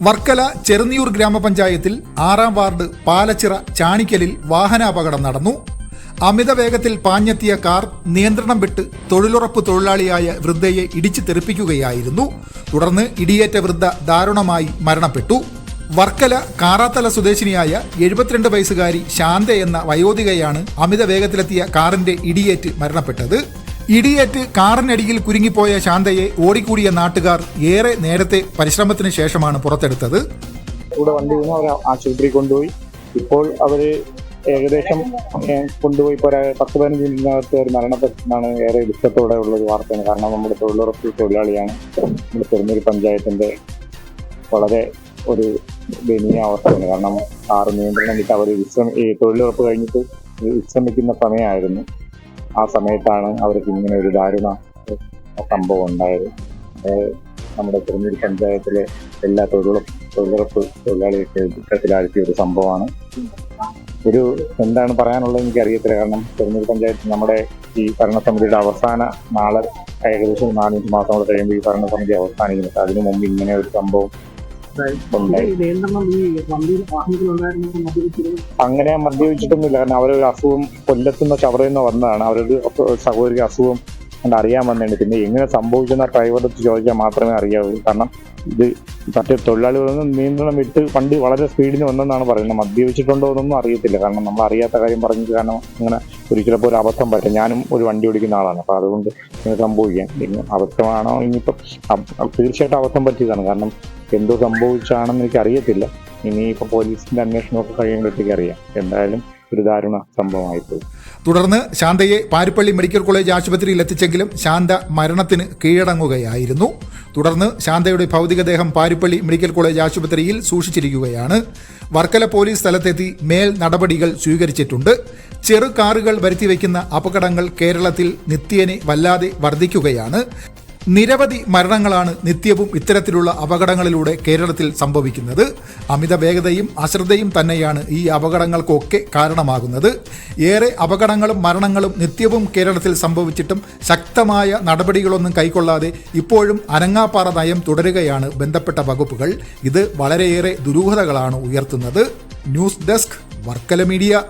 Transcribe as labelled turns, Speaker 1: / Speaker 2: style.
Speaker 1: വർക്കല ചെറുനിയൂർ ഗ്രാമപഞ്ചായത്തിൽ ആറാം വാർഡ് പാലച്ചിറ ചാണിക്കലിൽ വാഹനാപകടം നടന്നു. അമിത വേഗത്തിൽ പാഞ്ഞെത്തിയ കാർ നിയന്ത്രണം വിട്ട് തൊഴിലുറപ്പ് തൊഴിലാളിയായ വൃദ്ധയെ ഇടിച്ചു തെറിപ്പിക്കുകയായിരുന്നു. തുടർന്ന് ഇടിയേറ്റ വൃദ്ധ ദാരുണമായി മരണപ്പെട്ടു. വർക്കല കാറാത്തല സ്വദേശിനിയായ എഴുപത്തിരണ്ട് വയസ്സുകാരി ശാന്ത എന്ന വയോധികയാണ് അമിത വേഗത്തിലെത്തിയ കാറിന്റെ ഇടിയേറ്റ് മരണപ്പെട്ടത്. ഇടിയേറ്റ് കാറിനടിയിൽ കുരുങ്ങിപ്പോയ ശാന്തയെ ഓടിക്കൂടിയ നാട്ടുകാർ ഏറെ നേരത്തെ പരിശ്രമത്തിന് ശേഷമാണ് പുറത്തെടുത്തത്.
Speaker 2: കൂടെ വണ്ടി വീണ് അവർ ആശുപത്രി കൊണ്ടുപോയി. ഇപ്പോൾ അവർ ഏകദേശം കൊണ്ടുപോയി പത്ത് പതിനഞ്ച് മിനിറ്റിനകത്ത് അവർ മരണപ്പെട്ടെന്നാണ് ഏറെ ദുഃഖത്തോടെ ഉള്ള ഒരു വാർത്തയാണ്. കാരണം നമ്മുടെ തൊഴിലുറപ്പ് തൊഴിലാളിയാണ്. നമ്മുടെ പെരുന്നൂർ പഞ്ചായത്തിന്റെ വളരെ ഒരു ദയനീയ അവസ്ഥയാണ്. കാരണം ആറ് നിയന്ത്രണം വിട്ട് അവർ വിശ്രമ തൊഴിലുറപ്പ് കഴിഞ്ഞിട്ട് വിശ്രമിക്കുന്ന സമയമായിരുന്നു. ആ സമയത്താണ് അവർക്ക് ഇങ്ങനെ ഒരു ദാരുണ സംഭവം ഉണ്ടായത്. നമ്മുടെ തിരുനെല്ലി പഞ്ചായത്തിലെ എല്ലാ തൊഴിലുറപ്പ് തൊഴിലുറപ്പ് തൊഴിലാളികൾക്ക് ദുഃഖത്തിലാഴ്ത്തിയ ഒരു സംഭവമാണ്. ഒരു എന്താണ് പറയാനുള്ളത് എനിക്ക് അറിയത്തില്ല. കാരണം തിരുനെല്ലി പഞ്ചായത്ത് നമ്മുടെ ഈ ഭരണസമിതിയുടെ അവസാന നാളെ ഏകദേശം നാലഞ്ച് മാസം കൂടെ കഴിയുമ്പോൾ ഈ ഭരണസമിതി അവസാനിക്കുന്നത് അതിനു മുമ്പ് ഇങ്ങനെ ഒരു സംഭവം അങ്ങനെ മദ്യപിച്ചിട്ടൊന്നുമില്ല. കാരണം അവരൊരു അസുഖം കൊല്ലത്തുനിന്ന് ചവറയിൽ നിന്ന് വന്നതാണ്. അവരൊരു സഹോദരി അസുഖം അറിയാൻ വന്നതാണ് പിന്നെ എങ്ങനെ സംഭവിക്കുന്ന ഡ്രൈവറെടുത്ത് ചോദിച്ചാൽ മാത്രമേ അറിയാവൂ. കാരണം ഇത് മറ്റേ തൊഴിലാളികളൊന്നും നിയന്ത്രണം വിട്ട് വണ്ടി വളരെ സ്പീഡിന് വന്നെന്നാണ് പറയുന്നത്. മദ്യപിച്ചിട്ടുണ്ടോ എന്നൊന്നും അറിയത്തില്ല. കാരണം നമ്മൾ അറിയാത്ത കാര്യം പറഞ്ഞിട്ട് കാരണം ഇങ്ങനെ ഒരു ഒരു അബദ്ധം പറ്റും ഞാനും ഒരു വണ്ടി ഓടിക്കുന്ന ആളാണ്. അപ്പോൾ അതുകൊണ്ട് ഇങ്ങനെ സംഭവിക്കാം. പിന്നെ അബദ്ധമാണോ ഇനിയിപ്പോൾ അബ്- തീർച്ചയായിട്ടും അബദ്ധം പറ്റിയതാണ്. കാരണം എന്തോ സംഭവിച്ചാണെന്ന് എനിക്ക് അറിയത്തില്ല ഇനിയിപ്പോൾ പോലീസിന്റെ അന്വേഷണമൊക്കെ കഴിയുമ്പോഴത്തേക്ക് അറിയാം. എന്തായാലും ഒരു ദാരുണ സംഭവമായിപ്പോയി.
Speaker 1: തുടർന്ന് ശാന്തയെ പാരിപ്പള്ളി മെഡിക്കൽ കോളേജ് ആശുപത്രിയിൽ എത്തിച്ചെങ്കിലും ശാന്ത മരണത്തിന് കീഴടങ്ങുകയായിരുന്നു. തുടർന്ന് ശാന്തയുടെ ഭൗതികദേഹം പാരിപ്പള്ളി മെഡിക്കൽ കോളേജ് ആശുപത്രിയിൽ സൂക്ഷിച്ചിരിക്കുകയാണ്. വർക്കല പോലീസ് സ്ഥലത്തെത്തി മേൽ നടപടികൾ സ്വീകരിച്ചിട്ടുണ്ട്. ചെറു കാറുകൾ വരുത്തിവെക്കുന്ന അപകടങ്ങൾ കേരളത്തിൽ നിത്യേനെ വല്ലാതെ വർദ്ധിക്കുകയാണ്. നിരവധി മരണങ്ങളാണ് നിത്യവും ഇത്തരത്തിലുള്ള അപകടങ്ങളിലൂടെ കേരളത്തിൽ സംഭവിക്കുന്നത്. അമിത വേഗതയും അശ്രദ്ധയും തന്നെയാണ് ഈ അപകടങ്ങൾക്കൊക്കെ കാരണമാകുന്നത്. ഏറെ അപകടങ്ങളും മരണങ്ങളും നിത്യവും കേരളത്തിൽ സംഭവിച്ചിട്ടും ശക്തമായ നടപടികളൊന്നും കൈക്കൊള്ളാതെ ഇപ്പോഴും അനങ്ങാപ്പാറ നയം തുടരുകയാണ് ബന്ധപ്പെട്ട വകുപ്പുകൾ. ഇത് വളരെയേറെ ദുരൂഹതകളാണ് ഉയർത്തുന്നത്. News desk Varkala media.